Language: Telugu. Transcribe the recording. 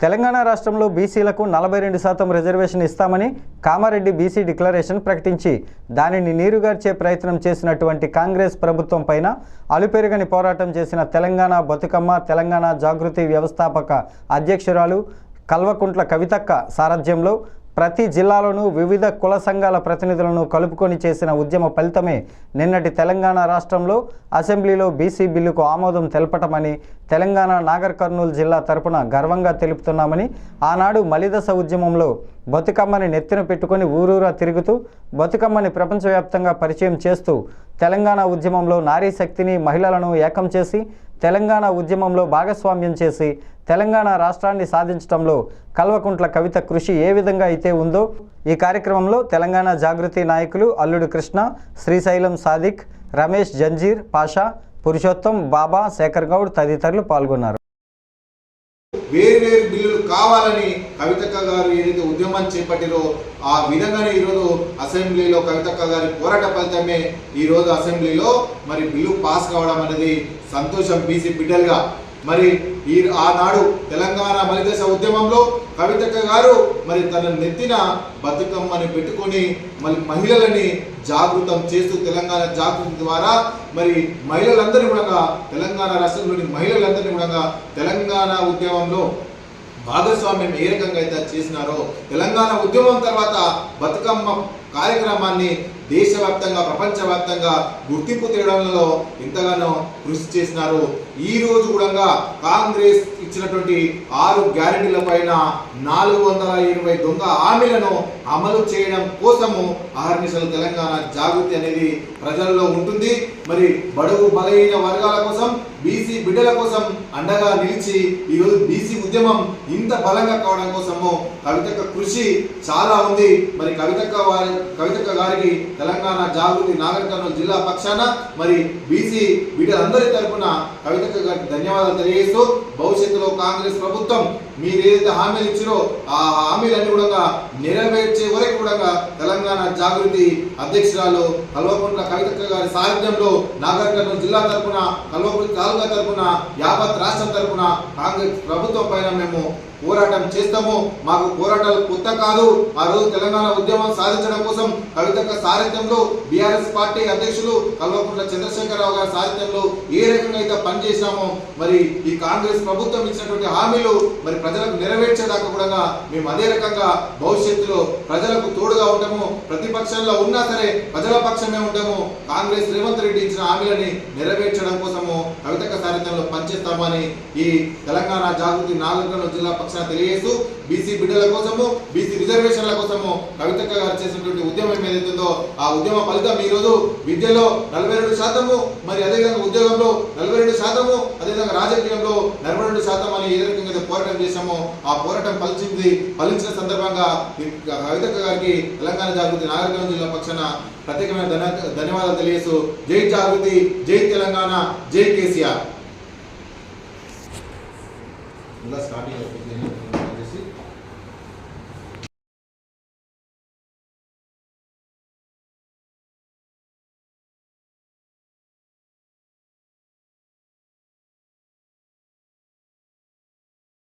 తెలంగాణ రాష్ట్రంలో బీసీలకు నలభై రెండు శాతం రిజర్వేషన్ ఇస్తామని కామారెడ్డి బీసీ డిక్లరేషన్ ప్రకటించి దానిని నీరుగార్చే ప్రయత్నం చేసినటువంటి కాంగ్రెస్ ప్రభుత్వం పైన అలుపెరుగని పోరాటం చేసిన తెలంగాణ బతుకమ్మ తెలంగాణ జాగృతి వ్యవస్థాపక అధ్యక్షురాలు కల్వకుంట్ల కవితక్క సారథ్యంలో ప్రతి జిల్లాలోనూ వివిధ కుల సంఘాల ప్రతినిధులను కలుపుకొని చేసిన ఉద్యమ ఫలితమే నిన్నటి తెలంగాణ రాష్ట్రంలో అసెంబ్లీలో బీసీ బిల్లుకు ఆమోదం తెలపటమని తెలంగాణ నాగర్ కర్నూలు జిల్లా తరపున గర్వంగా తెలుపుతున్నామని ఆనాడు మలిదశ ఉద్యమంలో బతుకమ్మని నెత్తిన పెట్టుకొని ఊరూరా తిరుగుతూ బతుకమ్మని ప్రపంచవ్యాప్తంగా పరిచయం చేస్తూ తెలంగాణ ఉద్యమంలో నారీ శక్తిని మహిళలను ఏకం చేసి తెలంగాణ ఉద్యమంలో భాగస్వామ్యం చేసి తెలంగాణ రాష్ట్రాన్ని సాధించడంలో కల్వకుంట్ల కవిత కృషి ఏ విధంగా అయితే ఉందో ఈ కార్యక్రమంలో తెలంగాణ జాగృతి నాయకులు అల్లుడు కృష్ణ శ్రీశైలం సాదిక్ రమేష్ జంజీర్ పాషా పురుషోత్తం బాబా శేఖర్ గౌడ్ తదితరులు పాల్గొన్నారు. వేరు వేరు బిల్లులు కావాలని కవితక్క గారు ఏదైతే ఉద్యమం చేపట్టిరో ఆ విధంగానే ఈరోజు అసెంబ్లీలో కవితక్క గారి పోరాట ఫలితమే ఈరోజు అసెంబ్లీలో మరి బిల్లు పాస్ కావడం అనేది సంతోషం బీసీ బిడ్డలుగా మరి ఈ ఆనాడు తెలంగాణ మలిదశ ఉద్యమంలో కవితక్క గారు మరి తన నెత్తిన బతుకమ్మని పెట్టుకొని మరి మహిళలని జాగృతం చేస్తూ తెలంగాణ జాగృతి ద్వారా మరి మహిళలందరినీ కూడా తెలంగాణ రాష్ట్రంలోని మహిళలందరినీ కూడా తెలంగాణ ఉద్యమంలో భాగస్వామ్యం ఏ రకంగా అయితే చేసినారో తెలంగాణ ఉద్యమం తర్వాత బతుకమ్మ కార్యక్రమాన్ని దేశవ్యాప్తంగా ప్రపంచవ్యాప్తంగా గుర్తింపు తేవడంలో ఎంతగానో కృషి చేసినారు. ఈ రోజు కూడా కాంగ్రెస్ ఇచ్చినటువంటి ఆరు గ్యారెంటీల పైన నాలుగు వందల ఇరవై దొంగ హామీలను అమలు చేయడం కోసము ఆహర్నిశలు తెలంగాణ జాగృతి అనేది ప్రజల్లో ఉంటుంది. మరి బడుగు బలహీన వర్గాల కోసం బీసీ బిడ్డల కోసం అండగా నిలిచి ఈరోజు బీసీ ఉద్యమం ఇంత బలంగా కావడం కోసము కవితక్క కృషి చాలా ఉంది. మరి కవితక్క వారి కవితక్క గారికి తెలంగాణ జాగృతి నాగర్ కర్నూలు జిల్లా పక్షాన మరి బీసీ బిడ్డలందరి తరపున కవితక్క గారికి ధన్యవాదాలు తెలియజేస్తూ భవిష్యత్తులో కాంగ్రెస్ ప్రభుత్వం మీరు ఏదైతే హామీలు ఇచ్చారో ఆ హామీలన్నీ కూడా నెరవేర్చే వరకు కూడా తెలంగాణ జాగృతి అధ్యక్షురాలు కల్వకుంట్ల కవితక్క గారి సారథ్యంలో నాగర్ కర్నూలు జిల్లా తరపున కల్వకుంట్ల తాలూకా తరపున యావత్ రాష్ట్రం తరపున కాంగ్రెస్ ప్రభుత్వం పైన మేము పోరాటం చేస్తాము. మాకు పోరాటాలు కొత్త కాదు. ఆ రోజు తెలంగాణ ఉద్యమం సాధించడం కోసం కవితక్క సారథ్యంలో బీఆర్ఎస్ పార్టీ అధ్యక్షులు కల్వకుంట్ల చంద్రశేఖరరావు గారి సారథ్యంలో ఏ రకంగా అయితే పనిచేశామో మరి ఈ కాంగ్రెస్ ప్రభుత్వం ఇచ్చినటువంటి హామీలు మరి ప్రజలకు నెరవేర్చేదాకా కూడా మేము అదే రకంగా భవిష్యత్తులో ప్రజలకు తోడుగా ఉంటాము. ప్రతిపక్షంలో ఉన్నా సరే ప్రజల పక్షమే ఉంటాము. కాంగ్రెస్ రేవంత్ రెడ్డి ఇచ్చిన హామీలని నెరవేర్చడం కోసము కవితక్క సారథ్యంలో పనిచేస్తామని ఈ తెలంగాణ జాగృతి నాలుగు జిల్లా పక్షాన తెలియజేస్తూ బీసీ బిడ్డల కోసము బీసీ రిజర్వేషన్ల కోసము కవితక్క గారు చేసినటువంటి ఉద్యమం ఏదైతుందో ఆ ఉద్యమ ఫలితం ఈరోజు రోజు విద్యలో నలభై రెండు శాతము మరి అదేవిధంగా ఉద్యోగంలో నలభై రెండు శాతము అదేవిధంగా రాజకీయంలో నలభై రెండు శాతం అని ఏ రకంగా పోరాటం చేశామో ఆ పోరాటం ఫలించింది ఫలించిన సందర్భంగా కవితక్క గారికి తెలంగాణ జాగృతి నాగరికం జిల్లా పక్షాన ప్రత్యేకమైన ధన్యవాదాలు తెలియజేస్తూ జై జాగృతి జై తెలంగాణ జై కేసీఆర్. इला स्टार्ट